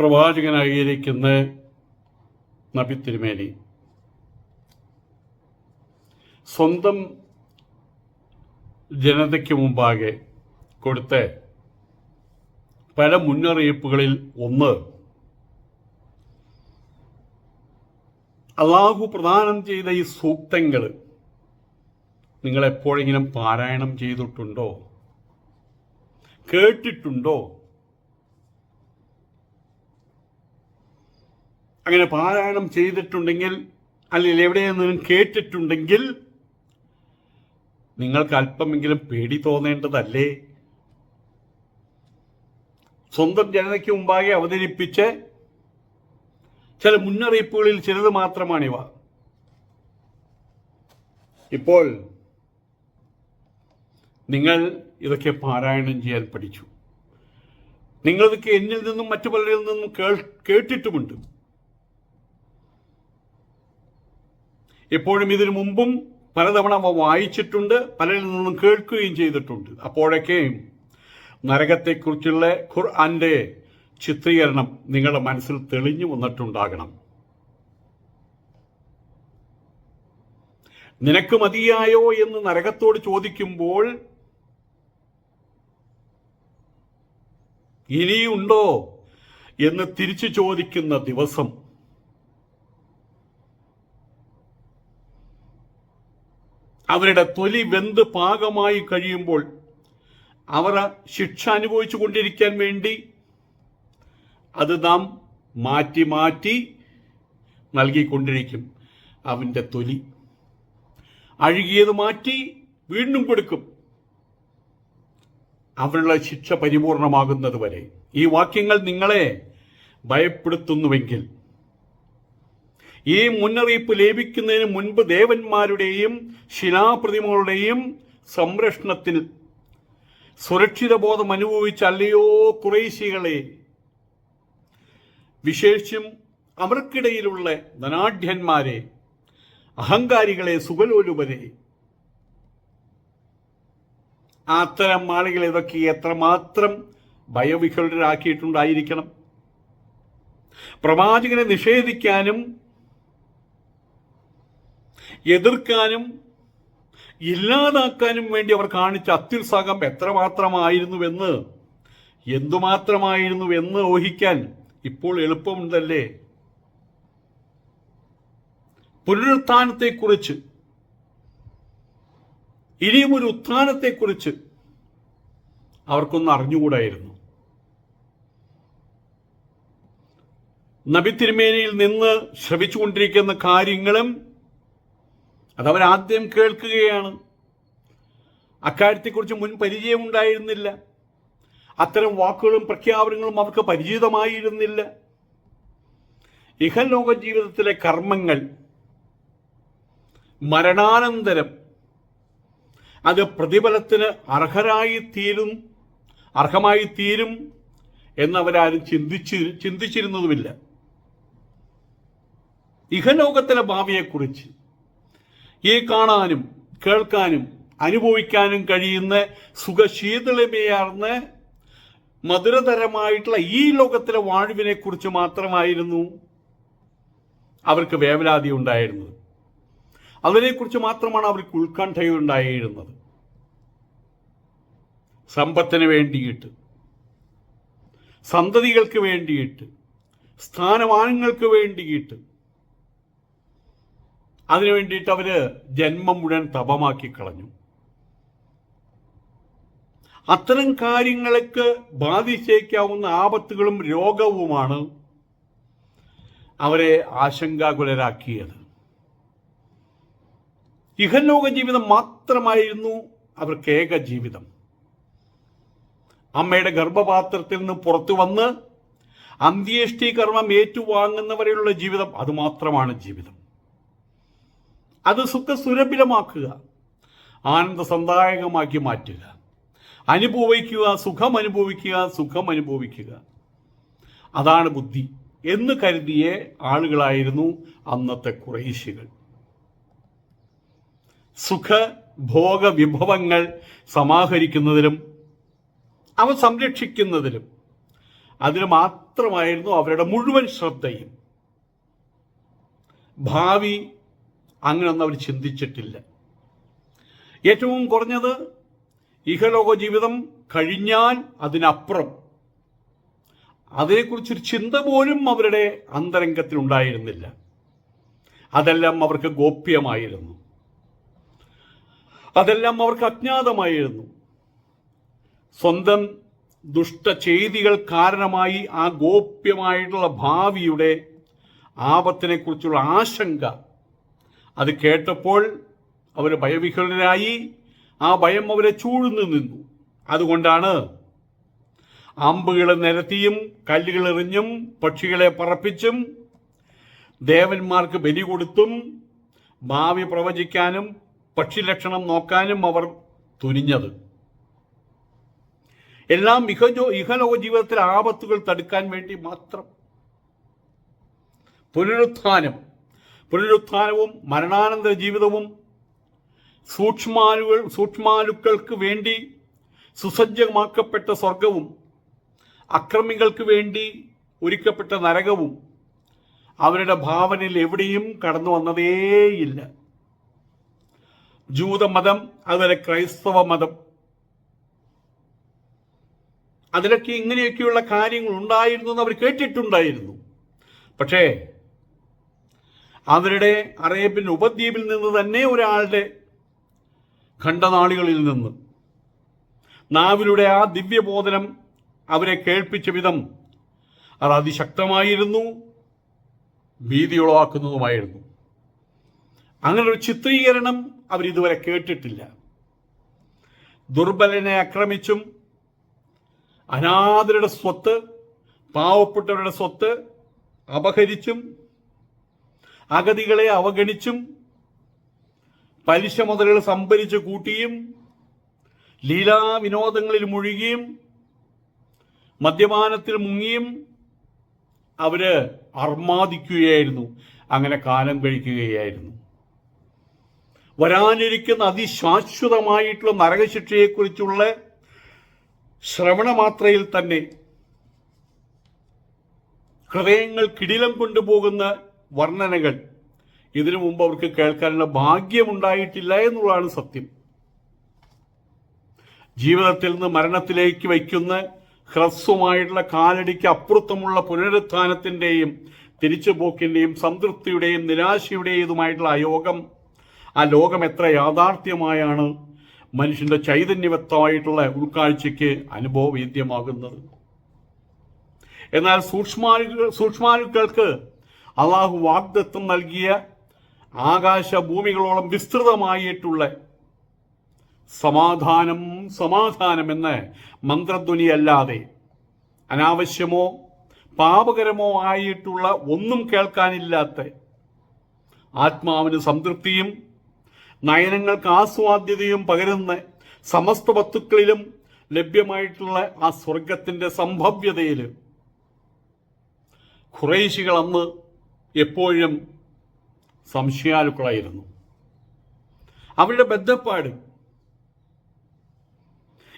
പ്രവാചകനായിരിക്കുന്ന നബി തിരുമേനി. സ്വന്തം ജനതയ്ക്ക് മുമ്പാകെ കൊടുത്ത പല മുന്നറിയിപ്പുകളിൽ ഒന്ന് അള്ളാഹു പ്രദാനം ചെയ്ത ഈ സൂക്തങ്ങൾ നിങ്ങളെപ്പോഴെങ്കിലും പാരായണം ചെയ്തിട്ടുണ്ടോ? കേട്ടിട്ടുണ്ടോ? അങ്ങനെ പാരായണം ചെയ്തിട്ടുണ്ടെങ്കിൽ അല്ലെങ്കിൽ എവിടെയെന്നും കേട്ടിട്ടുണ്ടെങ്കിൽ നിങ്ങൾക്ക് അല്പമെങ്കിലും പേടി തോന്നേണ്ടതല്ലേ? സ്വന്തം ജനതയ്ക്ക് മുമ്പാകെ അവതരിപ്പിച്ച് ചില മുന്നറിയിപ്പുകളിൽ ചിലത് മാത്രമാണിവ. ഇപ്പോൾ നിങ്ങൾ ഇതൊക്കെ പാരായണം ചെയ്യാൻ പഠിച്ചു. നിങ്ങളിതൊക്കെ എന്നിൽ നിന്നും മറ്റു പലരിൽ നിന്നും കേട്ടിട്ടുമുണ്ട്. എപ്പോഴും ഇതിനു മുമ്പും പലതവണ അവ വായിച്ചിട്ടുണ്ട് പലരിൽ നിന്നും കേൾക്കുകയും ചെയ്തിട്ടുണ്ട്. അപ്പോഴൊക്കെയും നരകത്തെക്കുറിച്ചുള്ള ഖുർആന്റെ ചിത്രീകരണം നിങ്ങളുടെ മനസ്സിൽ തെളിഞ്ഞു വന്നിട്ടുണ്ടാകണം. നിനക്ക് മതിയായോ എന്ന് നരകത്തോട് ചോദിക്കുമ്പോൾ ഇനിയുണ്ടോ എന്ന് തിരിച്ചു ചോദിക്കുന്ന ദിവസം അവരുടെ തൊലി വെന്ത് പാകമായി കഴിയുമ്പോൾ അവർ ശിക്ഷ അനുഭവിച്ചു കൊണ്ടിരിക്കാൻ വേണ്ടി അത് നാം മാറ്റി മാറ്റി നൽകിക്കൊണ്ടിരിക്കും. അവന്റെ തൊലി അഴുകിയത് മാറ്റി വീണ്ടും കൊടുക്കും അവനുള്ള ശിക്ഷ പരിപൂർണമാകുന്നത് വരെ. ഈ വാക്യങ്ങൾ നിങ്ങളെ ഭയപ്പെടുത്തുന്നുവെങ്കിൽ ഈ മുന്നറിയിപ്പ് ലഭിക്കുന്നതിന് മുൻപ് ദേവന്മാരുടെയും ശിലാപ്രതിമകളുടെയും സംരക്ഷണത്തിൽ സുരക്ഷിത ബോധം അനുഭവിച്ചല്ലയോ കുറേശികളെ. വിശേഷിച്ചും അവർക്കിടയിലുള്ള ധനാഢ്യന്മാരെ അഹങ്കാരികളെ സുഖലോലുപരെ. അത്തരം ആളുകൾ ഇതൊക്കെ എത്രമാത്രം ഭയവിഹുലരാക്കിയിട്ടുണ്ടായിരിക്കണം പ്രവാചകനെ നിഷേധിക്കാനും എതിർക്കാനും ഇല്ലാതാക്കാനും വേണ്ടി അവർ കാണിച്ച അത്യുത്സാഹം എത്രമാത്രമായിരുന്നുവെന്ന് എന്തുമാത്രമായിരുന്നുവെന്ന് ഊഹിക്കാൻ ഇപ്പോൾ എളുപ്പമുണ്ടല്ലേ? പുനരുത്ഥാനത്തെക്കുറിച്ച് ഇനിയും ഒരു ഉത്ഥാനത്തെക്കുറിച്ച് അവർക്കൊന്ന് അറിഞ്ഞുകൂടായിരുന്നു നബി തിരുമേനിയിൽ നിന്ന് ശ്രമിച്ചുകൊണ്ടിരിക്കുന്ന കാര്യങ്ങളും അതവരാദ്യം കേൾക്കുകയാണ്. അക്കാര്യത്തെക്കുറിച്ച് മുൻ പരിചയമുണ്ടായിരുന്നില്ല. അത്തരം വാക്കുകളും പ്രഖ്യാപനങ്ങളും അവർക്ക് പരിചിതമായിരുന്നില്ല. ഇഹലോക ജീവിതത്തിലെ കർമ്മങ്ങൾ മരണാനന്തരം അത് പ്രതിഫലത്തിന് അർഹരായി തീരും അർഹമായി തീരും എന്നവരാരും ചിന്തിച്ച് ചിന്തിച്ചിരുന്നതുമില്ല. ഇഹലോകത്തിലെ ഭാവിയെക്കുറിച്ച് ഈ കാണാനും കേൾക്കാനും അനുഭവിക്കാനും കഴിയുന്ന സുഖശീതളമയാർന്ന മധുരതരമായിട്ടുള്ള ഈ ലോകത്തിലെ വാഴുവിനെ കുറിച്ച് മാത്രമായിരുന്നു അവർക്ക് വേവലാതി ഉണ്ടായിരുന്നത്. അതിനെക്കുറിച്ച് മാത്രമാണ് അവർക്ക് ഉത്കണ്ഠയുണ്ടായിരുന്നത് സമ്പത്തിന് വേണ്ടിയിട്ട് സന്തതികൾക്ക് വേണ്ടിയിട്ട് സ്ഥാനമാനങ്ങൾക്ക് വേണ്ടിയിട്ട് അതിനു വേണ്ടിയിട്ട് അവർ ജന്മം മുഴുവൻ തപമാക്കി കളഞ്ഞു. അത്തരം കാര്യങ്ങൾക്ക് ബാധിച്ചേക്കാവുന്ന ആപത്തുകളും രോഗവുമാണ് അവരെ ആശങ്കാകുലരാക്കിയത്. ഇഹലോക ജീവിതം മാത്രമായിരുന്നു അവർക്ക് ഏക ജീവിതം. അമ്മയുടെ ഗർഭപാത്രത്തിൽ നിന്ന് പുറത്തു വന്ന് അന്ത്യേഷ്ടി കർമ്മം ഏറ്റുവാങ്ങുന്നവരെയുള്ള ജീവിതം അതുമാത്രമാണ് ജീവിതം. അത് സുഖസുരഭിലമാക്കുക ആനന്ദസന്ദായകമാക്കി മാറ്റുക. അനുഭവിക്കുക സുഖം അനുഭവിക്കുക സുഖം അനുഭവിക്കുക അതാണ് ബുദ്ധി എന്ന് കരുതിയ ആളുകളായിരുന്നു അന്നത്തെ കുറേശികൾ സുഖ ഭോഗ വിഭവങ്ങൾ സമാഹരിക്കുന്നതിലും അവ സംരക്ഷിക്കുന്നതിലും അതിന് മാത്രമായിരുന്നു അവരുടെ മുഴുവൻ ശ്രദ്ധയും. ഭാവി അങ്ങനെയൊന്നും അവർ ചിന്തിച്ചിട്ടില്ല. ഏറ്റവും കുറഞ്ഞത് ഇഹലോക ജീവിതം കഴിഞ്ഞാൽ അതിനപ്പുറം. അതിനെക്കുറിച്ചൊരു ചിന്ത പോലും അവരുടെ അന്തരംഗത്തിൽ ഉണ്ടായിരുന്നില്ല അതെല്ലാം അവർക്ക് ഗോപ്യമായിരുന്നു. അതെല്ലാം അവർക്ക് അജ്ഞാതമായിരുന്നു. സ്വന്തം ദുഷ്ടചെയ്തികൾ കാരണമായി ആ ഗോപ്യമായിട്ടുള്ള ഭാവിയുടെ ആപത്തിനെക്കുറിച്ചുള്ള ആശങ്ക അത് കേട്ടപ്പോൾ അവർ ഭയവിഹ്വലരായി. ആ ഭയം അവരെ ചൂഴ്ന്നു നിന്നു. അതുകൊണ്ടാണ് അമ്പുകളെ നിരത്തിയും കല്ലുകൾ എറിഞ്ഞും പക്ഷികളെ പറപ്പിച്ചും ദേവന്മാർക്ക് ബലി കൊടുത്തും ഭാവി പ്രവചിക്കാനും പക്ഷിലക്ഷണം നോക്കാനും അവർ തുനിഞ്ഞത്. എല്ലാം ഇഹജോ ഇഹലോക ജീവിതത്തിലെ ആപത്തുകൾ തടുക്കാൻ വേണ്ടി മാത്രം. പുനരുത്ഥാനം. പുനരുത്ഥാനവും മരണാനന്തര ജീവിതവും സൂക്ഷ്മാലുകൾ സൂക്ഷ്മാലുക്കൾക്ക് വേണ്ടി സുസജ്ജമാക്കപ്പെട്ട സ്വർഗവും അക്രമികൾക്ക് വേണ്ടി ഒരുക്കപ്പെട്ട നരകവും അവരുടെ ഭാവനയിൽ എവിടെയും കടന്നു വന്നതേയില്ല. ജൂതമതം അതുപോലെ ക്രൈസ്തവ മതം അതിലൊക്കെ ഇങ്ങനെയൊക്കെയുള്ള കാര്യങ്ങൾ ഉണ്ടായിരുന്നു എന്ന് അവർ കേട്ടിട്ടുണ്ടായിരുന്നു. പക്ഷേ അവരുടെ അറേബ്യൻ ഉപദ്വീപിൽ നിന്ന് തന്നെ ഒരാളുടെ ഖണ്ഡനാളികളിൽ നിന്ന് നാവിലൂടെ ആ ദിവ്യബോധനം അവരെ കേൾപ്പിച്ച വിധം അത് അതിശക്തമായിരുന്നു ഭീതിയുളവാക്കുന്നതുമായിരുന്നു. അങ്ങനെ ഒരു ചിത്രീകരണം അവരിതുവരെ കേട്ടിട്ടില്ല. ദുർബലനെ ആക്രമിച്ചും അനാഥരുടെ സ്വത്ത് പാവപ്പെട്ടവരുടെ സ്വത്ത് അപഹരിച്ചും അഗതികളെ അവഗണിച്ചും പലിശ മുതലുകൾ സംഭരിച്ചു കൂട്ടിയും ലീലാവിനോദങ്ങളിൽ മുഴുകിയും മദ്യപാനത്തിൽ മുങ്ങിയും അവർ അർമാദിക്കുകയായിരുന്നു. അങ്ങനെ കാലം കഴിക്കുകയായിരുന്നു. വരാനിരിക്കുന്ന അതിശാശ്വതമായിട്ടുള്ള നരകശിക്ഷയെക്കുറിച്ചുള്ള ശ്രവണമാത്രയിൽ തന്നെ ഹൃദയങ്ങൾ കിടിലം കൊണ്ടുപോകുന്ന വർണനകൾ. ഇതിനു മുമ്പ് അവർക്ക് കേൾക്കാനുള്ള ഭാഗ്യമുണ്ടായിട്ടില്ല എന്നുള്ളതാണ് സത്യം. ജീവിതത്തിൽ നിന്ന് മരണത്തിലേക്ക് വയ്ക്കുന്ന ഹ്രസ്വമായിട്ടുള്ള കാലടിക്ക് അപ്പുറത്തുമുള്ള പുനരുത്ഥാനത്തിന്റെയും തിരിച്ചുപോക്കിന്റെയും സംതൃപ്തിയുടെയും നിരാശയുടേതുമായിട്ടുള്ള ആ യോഗം ആ ലോകം എത്ര യാഥാർത്ഥ്യമായാണ് മനുഷ്യന്റെ ചൈതന്യവത്തമായിട്ടുള്ള ഉൾക്കാഴ്ചയ്ക്ക് അനുഭവവേദ്യമാകുന്നത്. എന്നാൽ സൂക്ഷ്മാലുകൾ സൂക്ഷ്മാലുക്കൾക്ക് അള്ളാഹു വാഗ്ദത്വം നൽകിയ ആകാശ ഭൂമികളോളം വിസ്തൃതമായിട്ടുള്ള സമാധാനം സമാധാനം എന്ന മന്ത്രധ്വനിയല്ലാതെ അനാവശ്യമോ പാപകരമോ ആയിട്ടുള്ള ഒന്നും കേൾക്കാനില്ലാത്ത ആത്മാവിന് സംതൃപ്തിയും നയനങ്ങൾക്ക് ആസ്വാദ്യതയും പകരുന്ന സമസ്ത വസ്തുക്കളിലും ലഭ്യമായിട്ടുള്ള ആ സ്വർഗത്തിന്റെ സംഭവ്യതയിൽ ഖുറൈശികൾ അന്ന് എപ്പോഴും സംശയാലുക്കളായിരുന്നു. അവരുടെ ബന്ധപ്പാട്.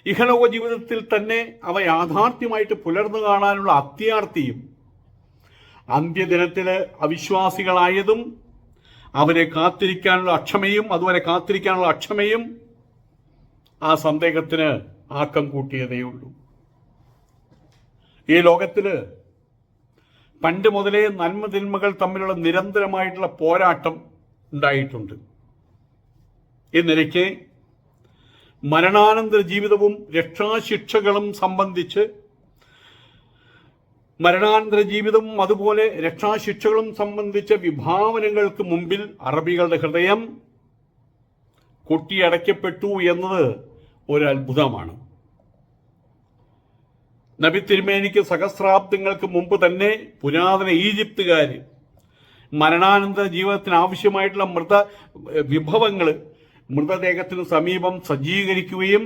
ഇഹലോക ജീവിതത്തിൽ തന്നെ അവ യാഥാർത്ഥ്യമായിട്ട് പുലർന്നു കാണാനുള്ള അത്യാർത്ഥിയും അന്ത്യദിനത്തിലെ അവിശ്വാസികളായതും അവരെ കാത്തിരിക്കാനുള്ള അക്ഷമയും അതുവരെ കാത്തിരിക്കാനുള്ള അക്ഷമയും ആ സന്ദേഹത്തിന് ആക്കം കൂട്ടിയതേയുള്ളൂ. ഈ ലോകത്തിൽ പണ്ട് മുതലേ നന്മ തിന്മകൾ തമ്മിലുള്ള നിരന്തരമായിട്ടുള്ള പോരാട്ടം ഉണ്ടായിട്ടുണ്ട്. ഈ നിലയ്ക്ക് മരണാനന്തര ജീവിതവും രക്ഷാശിക്ഷകളും സംബന്ധിച്ച് മരണാനന്തര ജീവിതവും അതുപോലെ രക്ഷാശിക്ഷകളും സംബന്ധിച്ച വിഭാവനങ്ങൾക്ക് മുമ്പിൽ അറബികളുടെ ഹൃദയം കൊട്ടിയടയ്ക്കപ്പെട്ടു എന്നത് ഒരു അത്ഭുതമാണ്. നബി തിരുമേനിക്ക് സഹസ്രാബ്ദങ്ങൾക്ക് മുമ്പ് തന്നെ പുരാതന ഈജിപ്തുകാർ മരണാനന്തര ജീവിതത്തിന് ആവശ്യമായിട്ടുള്ള മൃത വിഭവങ്ങൾ മൃതദേഹത്തിന് സമീപം സജ്ജീകരിക്കുകയും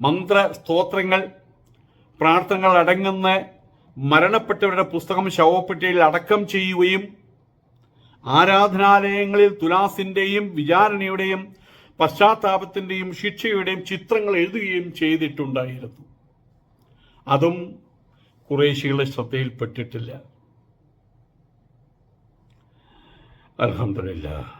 മന്ത്ര സ്തോത്രങ്ങൾ പ്രാർത്ഥനകൾ അടങ്ങുന്ന മരണപ്പെട്ടവരുടെ പുസ്തകം ശവപ്പെട്ടിയിൽ അടക്കം ചെയ്യുകയും ആരാധനാലയങ്ങളിൽ തുലാസിന്റെയും വിചാരണയുടെയും പശ്ചാത്താപത്തിന്റെയും ശിക്ഷയുടെയും ചിത്രങ്ങൾ എഴുതുകയും ചെയ്തിട്ടുണ്ടായിരുന്നു. അതും കുറേശികളെ ശ്രദ്ധയിൽപ്പെട്ടിട്ടില്ല. അലഹമില്ല